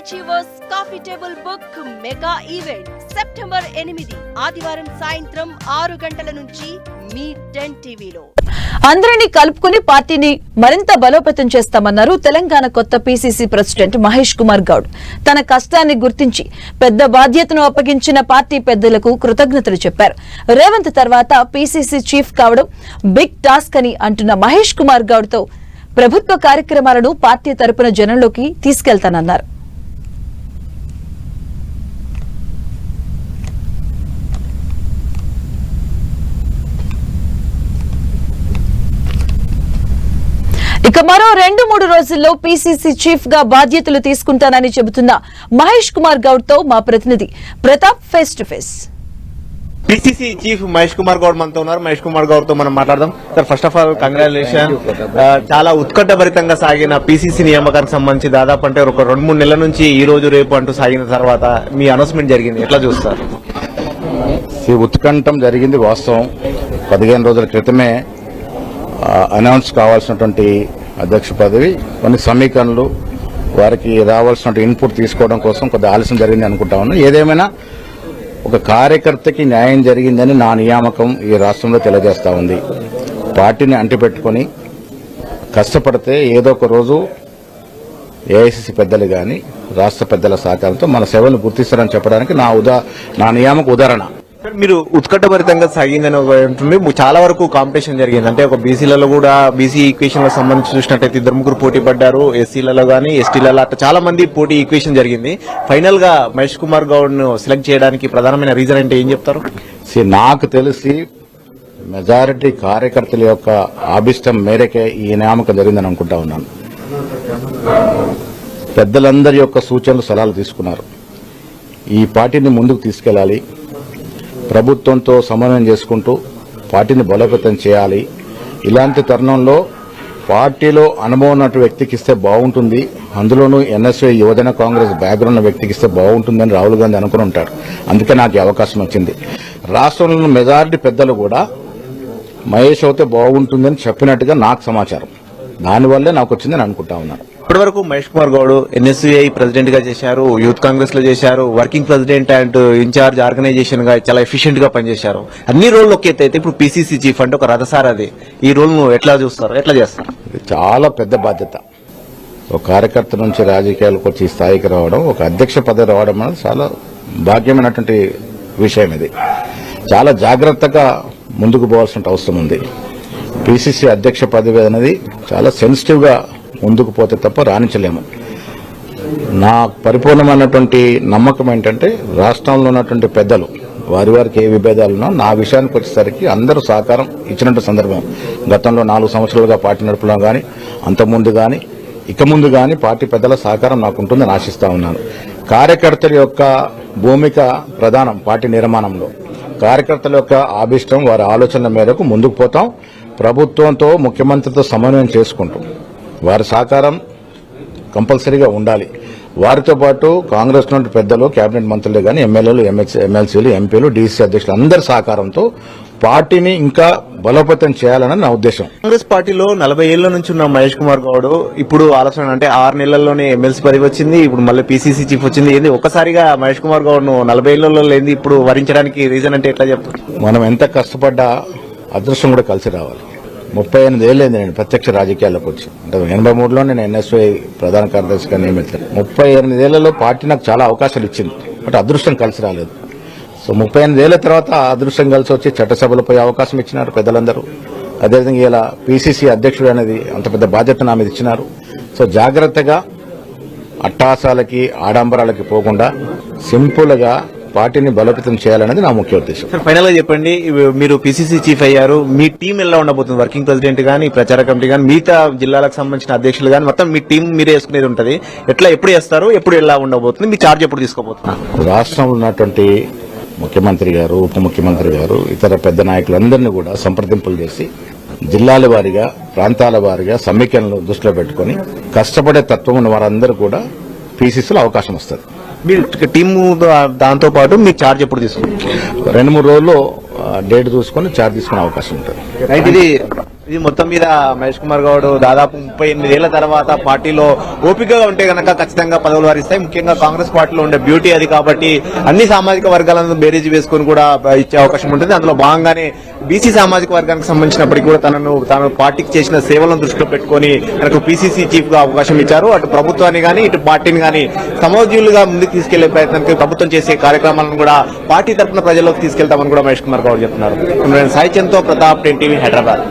Achievers coffee table book mega event September ఎనిమిది ఆదివారం సాయంత్రం ఆరు గంటల నుంచి మీ టెన్ టీవీలో. అందరినీ కలుపుకుని పార్టీని మరింత బలోపేతం చేస్తామన్నారు తెలంగాణ కొత్త పీసీసీ ప్రెసిడెంట్ మహేష్ కుమార్ గౌడ్. తన కష్టాన్ని గుర్తించి పెద్ద బాధ్యతను అప్పగించిన పార్టీ పెద్దలకు కృతజ్ఞతలు చెప్పారు. రేవంత్ తర్వాత పీసీసీ చీఫ్ కావడం బిగ్ టాస్క్ అని అంటున్న మహేష్ కుమార్ గౌడ్తో ప్రభుత్వ కార్యక్రమాలను పార్టీ తరపున జనంలోకి తీసుకెళ్తానన్నారు. ఇక మరో రెండు మూడు రోజుల్లో పీసీసీ చీఫ్గా బాధ్యతలు తీసుకుంటానని చెబుతున్న మహేష్ కుమార్ గౌడ్తో మా ప్రతినిధి Pratap face to face PCC chief Mahesh Kumar Goud మనతో ఉన్నారు. మహేష్ కుమార్ గౌడ్తో మనం మాట్లాడదాం. Sir first of all congratulation చాలా ఉత్కంఠభరితంగా సాగిన పిసిసి నియామకానికి సంబంధించి దాదాపు అంటే ఒక రెండు మూడు నెలల నుంచి ఈ రోజు రేపు అంటూ సాగిన తర్వాత మీ అనౌన్స్మెంట్ జరిగింది. ఎట్లా చూస్తారు? ఈ ఉత్కంఠం జరిగింది వాస్తవం. పదిహేను రోజుల క్రితమే అనౌన్స్ కావాల్సినటువంటి అధ్యక్ష పదవి కొన్ని సమీకరణలు వారికి రావాల్సిన ఇన్పుట్ తీసుకోవడం కోసం కొద్ది ఆలస్యం జరిగింది అనుకుంటా ఉన్నాను. ఏదేమైనా ఒక కార్యకర్తకి న్యాయం జరిగిందని నా నియామకం ఈ రాష్ట్రంలో తెలియజేస్తా ఉంది. పార్టీని అంటిపెట్టుకొని కష్టపడితే ఏదో ఒక రోజు ఏఐసిసి పెద్దలు కానీ రాష్ట్ర పెద్దల సహకారంతో మన సేవలను గుర్తిస్తారని చెప్పడానికి నా ఉదా నా నియామక ఉదాహరణ. సార్, మీరు ఉత్కటభరితంగా సాగిందని ఉంటుంది చాలా వరకు కాంపిటీషన్ జరిగింది. అంటే ఒక బీసీలలో కూడా బీసీ ఈక్వేషన్లో సంబంధించి చూసినట్టయితే ఇద్దరు ముగ్గురు పోటీ పడ్డారు. ఎస్సీలలో కానీ ఎస్టీలలో అట్లా చాలా మంది పోటీ ఈక్వేషన్ జరిగింది. ఫైనల్గా మహేష్ కుమార్ గౌడ్ను సెలెక్ట్ చేయడానికి ప్రధానమైన రీజన్ అంటే ఏం చెప్తారు? నాకు తెలిసి మెజారిటీ కార్యకర్తల యొక్క ఆభిష్టం మేరకే ఈ నియామకం జరిగిందని అనుకుంటా ఉన్నాను. పెద్దలందరి యొక్క సూచనలు సలహాలు తీసుకున్నారు. ఈ పార్టీని ముందుకు తీసుకెళ్ళాలి ప్రభుత్వంతో సమన్వయం చేసుకుంటూ పార్టీని బలోపేతం చేయాలి. ఇలాంటి తరుణంలో పార్టీలో అనుభవం ఉన్నట్టు వ్యక్తికి ఇస్తే బాగుంటుంది. అందులోనూ ఎన్ఎస్ఏ యువజన కాంగ్రెస్ బ్యాక్గ్రౌండ్ ఉన్న వ్యక్తికి ఇస్తే బాగుంటుందని రాహుల్ గాంధీ అనుకుని ఉంటారు. అందుకే నాకు అవకాశం వచ్చింది. రాష్ట్రంలో మెజారిటీ పెద్దలు కూడా మహేష్ అవుతే బాగుంటుందని చెప్పినట్టుగా నాకు సమాచారం. దానివల్లే నాకు వచ్చిందని అనుకుంటా ఉన్నాను. అప్పటి వరకు మహేష్ కుమార్ గౌడ్ ఎన్ఎస్యుఐ ప్రెసిడెంట్గా చేశారు యూత్ కాంగ్రెస్లో చేశారు వర్కింగ్ ప్రెసిడెంట్ అండ్ ఇన్ఛార్జ్ ఆర్గనైజేషన్గా చాలా ఎఫిషియెంట్గా పనిచేశారు. అన్ని రోల్ ఒక అయితే ఇప్పుడు పిసిసి చీఫ్ అంటే ఒక రథసారది ఈ రోల్ను ఎట్లా చూస్తారు? ఎట్లా చేస్తారు? ఇది చాలా పెద్ద బాధ్యత. ఒక కార్యకర్త నుంచి రాజకీయాలకు వచ్చి స్థాయికి రావడం ఒక అధ్యక్ష పదవి రావడం అనేది చాలా భాగ్యమైనటువంటి విషయం ఇది. చాలా జాగ్రత్తగా ముందుకు పోవాల్సిన అవసరం ఉంది. పిసిసి అధ్యక్ష పదవి అనేది చాలా సెన్సిటివ్గా ముందుకు పోతే తప్ప రాణించలేము. నా పరిపూర్ణమైనటువంటి నమ్మకం ఏంటంటే రాష్ట్రంలో ఉన్నటువంటి పెద్దలు వారి వారికి ఏ విభేదాలు ఉన్నా నా విషయానికి వచ్చేసరికి అందరూ సహకారం ఇచ్చినట్టు సందర్భం. గతంలో నాలుగు సంవత్సరాలుగా పార్టీ నడుపులో కానీ అంతకుముందు కానీ ఇక ముందు కానీ పార్టీ పెద్దల సహకారం నాకు ఉంటుందని ఆశిస్తా ఉన్నాను. కార్యకర్తల యొక్క భూమిక ప్రధానం పార్టీ నిర్మాణంలో. కార్యకర్తల యొక్క ఆభిష్టం వారి ఆలోచనల మేరకు ముందుకు పోతాం. ప్రభుత్వంతో ముఖ్యమంత్రితో సమన్వయం చేసుకుంటాం. వారి సహకారం కంపల్సరీగా ఉండాలి. వారితో పాటు కాంగ్రెస్ నుండి పెద్దలు కేబినెట్ మంత్రులు కానీ ఎమ్మెల్యేలు ఎమ్మెల్సీలు ఎంపీలు డీసీ అధ్యక్షులు అందరి సహకారంతో పార్టీని ఇంకా బలోపేతం చేయాలని నా ఉద్దేశం. కాంగ్రెస్ పార్టీలో నలభై ఏళ్ళ నుంచి ఉన్న మహేష్ కుమార్ గౌడ్ ఇప్పుడు ఆలోచన అంటే ఆరు నెలల్లోనే ఎమ్మెల్సీ పదవి వచ్చింది ఇప్పుడు మళ్ళీ పీసీసీ చీఫ్ వచ్చింది. ఏంది ఒక్కసారిగా మహేష్ కుమార్ గౌడ్ను నలభై ఏళ్ళలో లేని ఇప్పుడు వరించడానికి రీజన్ అంటే ఎట్లా చెప్తారు? మనం ఎంత కష్టపడ్డా అదృష్టం కూడా కలిసి రావాలి. ముప్పై ఎనిమిది ఏళ్ళైంది నేను ప్రత్యక్ష రాజకీయాల్లోకి వచ్చి. అంటే ఎనభై మూడులో నేను ఎన్ఎస్ఐ ప్రధాన కార్యదర్శిగా నియమించాను ముప్పై ఎనిమిది ఏళ్ళలో పార్టీ నాకు చాలా అవకాశాలు ఇచ్చింది. బట్ అదృష్టం కలిసి రాలేదు. సో ముప్పై ఎనిమిది ఏళ్ళ తర్వాత అదృష్టం కలిసి వచ్చి చట్టసభలో పోయే అవకాశం ఇచ్చినారు పెద్దలందరూ. అదేవిధంగా ఇలా పిసిసి అధ్యక్షుడు అనేది అంత పెద్ద బాధ్యత నా మీద ఇచ్చినారు. సో జాగ్రత్తగా అట్టాసాలకి ఆడంబరాలకి పోకుండా సింపుల్గా పార్టీని బలోపేతం చేయాలనేది నా ముఖ్య ఉద్దేశం. సార్ ఫైనల్గా చెప్పండి మీరు పీసీసీ చీఫ్ అయ్యారు మీ టీం ఎలా ఉండబోతుంది? వర్కింగ్ ప్రెసిడెంట్ గానీ ప్రచార కమిటీ గానీ మిగతా జిల్లాలకు సంబంధించిన అధ్యక్షులు గానీ మొత్తం మీ టీం మీరే వేసుకునేది ఉంటది. ఎట్లా ఎప్పుడు చేస్తారు ఎప్పుడు ఎలా ఉండబోతుంది మీ చార్జ్ ఎప్పుడు తీసుకోబోతున్నారు రాష్ట్రంలో ఉన్నటువంటి ముఖ్యమంత్రి గారు ఉప ముఖ్యమంత్రి గారు ఇతర పెద్ద నాయకులందరినీ కూడా సంప్రదింపులు చేసి జిల్లాల వారీగా ప్రాంతాల వారీగా సమీకరణలు దృష్టిలో పెట్టుకుని కష్టపడే తత్వం ఉన్న వారందరూ కూడా పీసీసీలో అవకాశం వస్తుంది. మీరు టీమ్ దాంతో పాటు మీ చార్జ్ ఎప్పుడు తీసుకుంటారు? రెండు మూడు రోజుల్లో డేట్ చూసుకొని చార్జ్ తీసుకునే అవకాశం ఉంటుంది. రైట్ ఇది ఇది మొత్తం మీద మహేష్ కుమార్ గౌడ్ దాదాపు ముప్పై ఎనిమిదేళ్ళ తర్వాత పార్టీలో ఓపికగా ఉంటే గనక ఖచ్చితంగా పదవులు వారిస్తాయి ముఖ్యంగా కాంగ్రెస్ పార్టీలో ఉండే బ్యూటీ అది కాబట్టి అన్ని సామాజిక వర్గాలను బేరేజ్ వేసుకొని కూడా ఇచ్చే అవకాశం ఉంటుంది. అందులో భాగంగానే బీసీ సామాజిక వర్గానికి సంబంధించినప్పటికీ కూడా తనను తాను పార్టీకి చేసిన సేవలను దృష్టిలో పెట్టుకొని తనకు పీసీసీ చీఫ్గా అవకాశం ఇచ్చారు. అటు ప్రభుత్వాన్ని కానీ ఇటు పార్టీని కానీ సమోద్యులుగా ముందుకు తీసుకెళ్ళే ప్రయత్నానికి ప్రభుత్వం చేసే కార్యక్రమాలను కూడా పార్టీ తరఫున ప్రజల్లోకి తీసుకెళ్తామని కూడా మహేష్ కుమార్ గౌడ్ చెప్తున్నారు. నేను సాయి ప్రతాప్ టెన్ టీవీ హైదరాబాద్.